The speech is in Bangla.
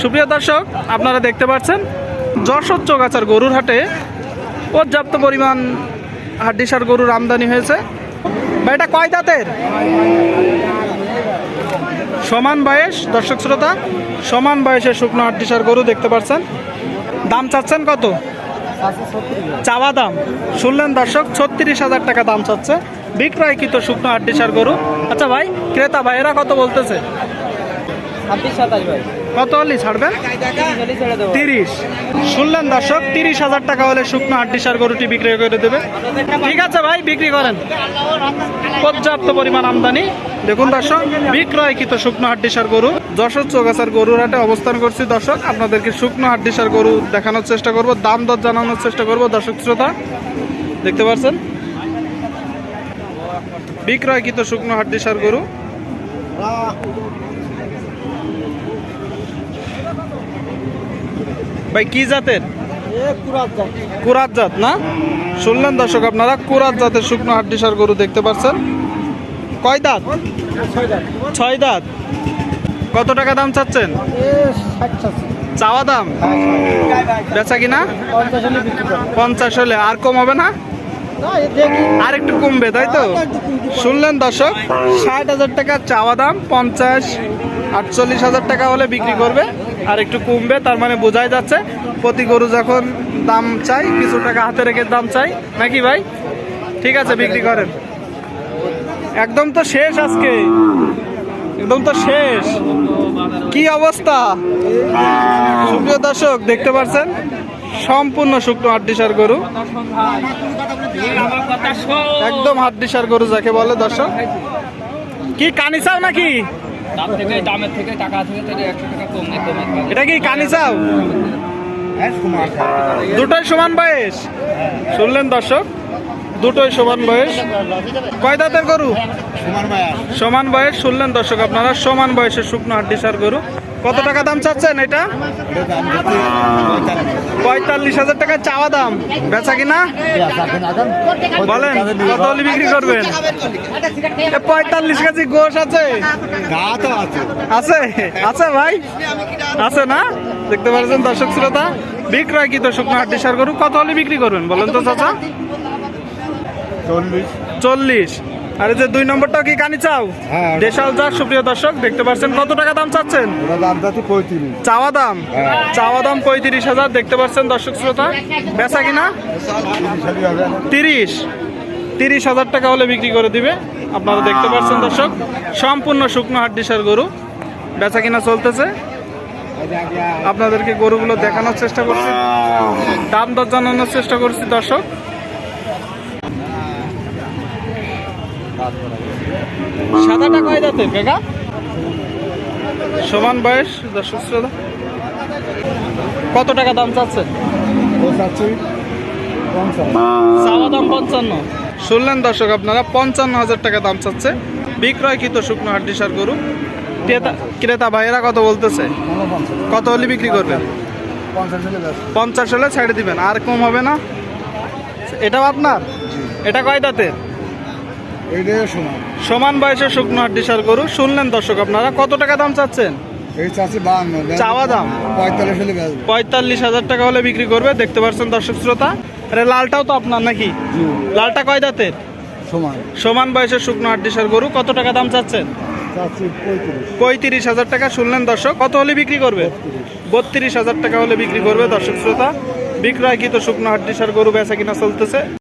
সুপ্রিয় দর্শক, আপনারা দেখতে পাচ্ছেন যশোর চৌগাছার গরুর হাটে পর্যাপ্ত পরিমাণ হাড্ডিসার গরুর আমদানি হয়েছে। এটা কয় দাঁতের? সমান বয়স, দর্শক শ্রোতা, সমান বয়সের শুকনো হাড্ডিসার গরু দেখতে পাচ্ছেন। দাম চাচ্ছেন কত? চাওয়া দাম। শুনলেন দর্শক, ছত্রিশ হাজার টাকা দাম চাচ্ছে। বিক্রয়কৃত শুকনো হাড্ডিসার গরু। আচ্ছা ভাই, ক্রেতা ভাই এরা কত বলতেছে? ছাব্বিশ সাতাশ ভাই। কত হলি ছাড়বেন চল্লিশ ছেড়ে দেবো তিরিশ। শুনলেন দর্শক, তিরিশ হাজার টাকা হলে শুকনো হাড্ডিসার গরুটি বিক্রি করে দেবে। ঠিক আছে ভাই, বিক্রি করেন। পর্যাপ্ত পরিমাণ আমদানি। দেখুন দর্শক, বিক্রয়কৃত শুকনো হাড্ডিসার গরু। যশোর চৌগাছার গরুর হাটে অবস্থান করছি দর্শক, আপনাদেরকে শুকনো হাড্ডিসার গরু দেখানোর চেষ্টা করব, দাম দর জানানোর চেষ্টা করব। দর্শক, শ্রোতা, দেখতে পাচ্ছেন? বিক্রয়কৃত শুকনো হাড্ডিসার গরু। ভাই, কি জাতের? কুরাত জাত, না? শুনলেন দর্শক আপনারা, কুরাত জাতের শুকনো হাড্ডিসার গরু দেখতে পাচ্ছেন। কয় দাঁত? ছয় দাঁত। কত টাকা দাম চাচ্ছেন? চাওয়া দাম? বেচা কিনা? পঞ্চাশ হলে আর কম হবে না? আর একটু কমবে, তাই তো? শুনলেন দর্শক, ষাট হাজার টাকা চাওয়া দাম, পঞ্চাশ, আটচল্লিশ হাজার টাকা হলে বিক্রি করবে। আর একটু কমবে তার মানে বোঝাই যাচ্ছে প্রতি গরু যখন দাম চাই কিছু টাকা হাতে রেখে দাম চাই নাকি ভাই? ঠিক আছে বিক্রি করেন। একদম তো শেষ আজকে। একদম তো শেষ। কি অবস্থা? সুপ্রিয় দর্শক দেখতে পাচ্ছেন? সম্পূর্ণ শুকনো হাড্ডিসার গরু। একদম হাড্ডিসার গরু যাকে বলে দর্শক। কি কানি চাও নাকি? দাম থেকে দামের থেকে টাকা থেকে তাহলে একশো টাকা কম নেই কমে এটা কি কানি চাও? দুটোই সমান বয়স? শুনলেন দর্শক? দুটোই সমান বয়স? কয় দাঁতের গরু? সমান বয়স। শুনলেন দর্শক আপনারা সমান বয়সের শুকনো হাড্ডিসার গরু। কত টাকা দাম চাচ্ছেন এটা? পঁয়তাল্লিশ হাজার টাকা চাওয়া দাম। বেচা কিনা? বলেন কত হলে বিক্রি করবেন? পঁয়তাল্লিশ কেজি গোশ আছে। আছে? আছে ভাই? আছে না? দেখতে পাচ্ছেন দর্শক শ্রোতা? বিক্রয় কি তো শুকনো হাড্ডিসার গরু কত হলে বিক্রি করবেন? বলেন তো চাচা। চল্লিশ। আর এই যে দুই নম্বরটাও কি কানি চাও? হ্যাঁ। দেশাল যা সুপ্রিয় দর্শক দেখতে পাচ্ছেন কত টাকা দাম চাচ্ছেন? চাওয়া দাম? হ্যাঁ। চাওয়া দাম পঁয়ত্রিশ হাজার দেখতে পাচ্ছেন দর্শক শ্রোতা? বেচা কিনা? তিরিশ। তিরিশ তিরিশ হাজার টাকা হলে বিক্রি করে দিবে। আপনারা দেখতে পাচ্ছেন দর্শক সম্পূর্ণ শুকনো হাড্ডিসার গরু। বেচা কিনা চলতেছে। আপনাদেরকে গরুগুলো দেখানোর চেষ্টা করছি। দাম দর জানানোর চেষ্টা করছি দর্শক। সাদাটা কয় দাঁতের কাকা? সমান বয়স দর্শক শ্রোতা। কত টাকা দাম চাচ্ছেন? চাচ্ছি চাওয়া দাম পঞ্চান্ন। শুনলেন দর্শক আপনারা পঞ্চান্ন হাজার টাকা দাম চাচ্ছে। বিক্রয়কৃত শুকনো হাড্ডিসার গরু। ক্রেতা ক্রেতা ভাইয়েরা কত বলতেছে? কত হলে বিক্রি করবেন? পঞ্চাশ হলে ছেড়ে দিবেন আর কম হবে না? এটাও আপনার? এটা কয় দাঁতের? সমান। বয়সের শুকনো হাড্ডিসার গরু। শুনলেন দর্শক আপনারা কত টাকা দাম চাচ্ছেন? চাওয়া দাম? পঁয়তাল্লিশ ব্যাস হাজার টাকা হলে বিক্রি করবে দেখতে পাচ্ছেন দর্শক শ্রোতা। আরে লালটাও তো আপনার নাকি? লালটা কয় দাঁতের? সমান। সমান বয়সের শুকনো হাড্ডিসার গরু কত টাকা দাম চাচ্ছেন? চাচ্ছি পঁয়ত্রিশ। পঁয়ত্রিশ হাজার টাকা শুনলেন দর্শক। কত হলে বিক্রি করবে? বত্রিশ। হাজার টাকা হলে বিক্রি করবে দর্শক শ্রোতা। বিক্রয়কৃত শুকনো হাড্ডিসার গরু বেচা কিনা চলতেছে।